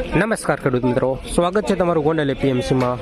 નમસ્કાર ખેડૂત મિત્રો. સ્વાગત છે તમારું ગોંડલ એપીએમસીમાં.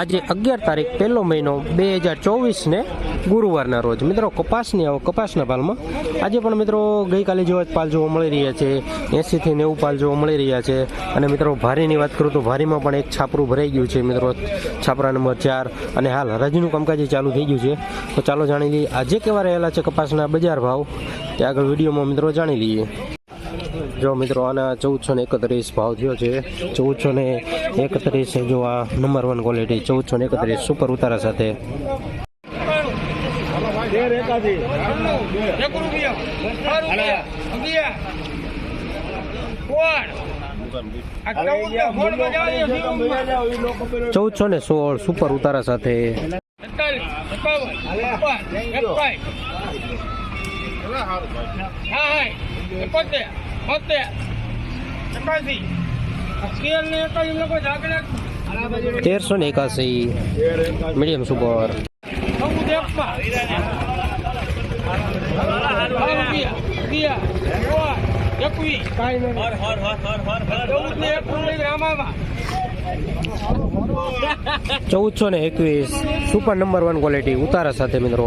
આજે અગિયાર તારીખ પહેલો મહિનો બે હજાર ચોવીસને ગુરુવારના રોજ. મિત્રો, કપાસની આવો કપાસના પાલમાં આજે પણ મિત્રો ગઈકાલે જેવા જ પાલ જોવા મળી રહ્યા છે, એંસીથી નેવું પાલ જોવા મળી રહ્યા છે. અને મિત્રો, ભારીની વાત કરું તો ભારીમાં પણ એક છાપરું ભરાઈ ગયું છે મિત્રો. છાપરા નંબર ચાર અને હાલ હરાજીનું કામકાજ ચાલુ થઈ ગયું છે. તો ચાલો જાણી લઈએ. આજે કેવા રહેલા છે કપાસના બજાર ભાવ? તે આગળ વિડીયોમાં મિત્રો જાણી લઈએ. જો મિત્રો આના ચૌદસો ને એકત્રીસ ભાવ થયો છે. ચૌદસો ને એકત્રીસ જો આ નંબર વન ક્વોલિટી ચૌદસો ને એકત્રીસ સુપર ઉતારા સાથે. ચૌદસો ને સોળ સુપર ઉતારા સાથે. તેરસો ને એકાસી મીડિયમ સુપર. ચૌદસો ને એકવીસ. Super number one quality. ઉતારા સાથે મિત્રો.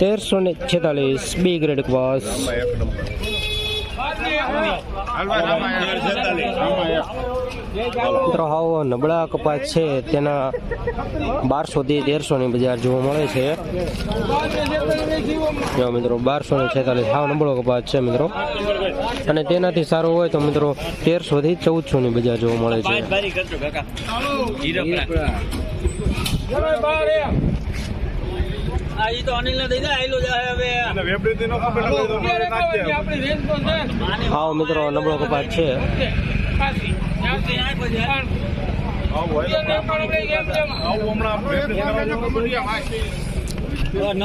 તેરસો ને છેતાલીસ બી ગ્રેડ કપાસ મિત્રો હાવ નબળા કપાસ છે. તેના બારસો થી તેરસો ની બજાર જોવા મળે છે. મિત્રો, બારસો ને છેતાલીસ, હાવ નબળો કપાસ છે મિત્રો. અને તેનાથી સારો હોય તો મિત્રો તેરસો થી ચૌદસો ની બજાર જોવા મળે છે. આ ઈ તો અનિલ ને દઈ દે જાય હવે. હાવ મિત્રો નબળો કપાટ છે.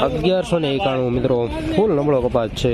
અગિયારસો ને એકાણું મિત્રો. ફૂલ નબળો કપાસ છે.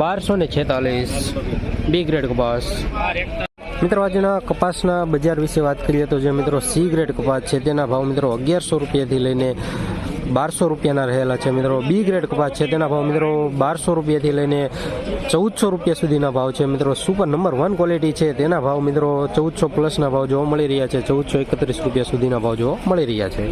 બારસો ને છેતાલીસ. બી ગ્રેડ કપાસ. મિત્રો, આજના કપાસના બજાર વિશે વાત કરીએ તો જે મિત્રો સી ગ્રેડ કપાસ છે, તેના ભાવ મિત્રો અગિયારસો રૂપિયાથી લઈને બારસો રૂપિયાના રહેલા છે મિત્રો. બી ગ્રેડ કપાસ છે. તેના ભાવ મિત્રો બારસો રૂપિયાથી લઈને ચૌદસો રૂપિયા સુધીના ભાવ છે મિત્રો. સુપર નંબર વન ક્વોલિટી છે. તેના ભાવ મિત્રો ચૌદસો પ્લસના ભાવ જોવા મળી રહ્યા છે. ચૌદસો એકત્રીસ રૂપિયા સુધીના ભાવ જોવા મળી રહ્યા છે.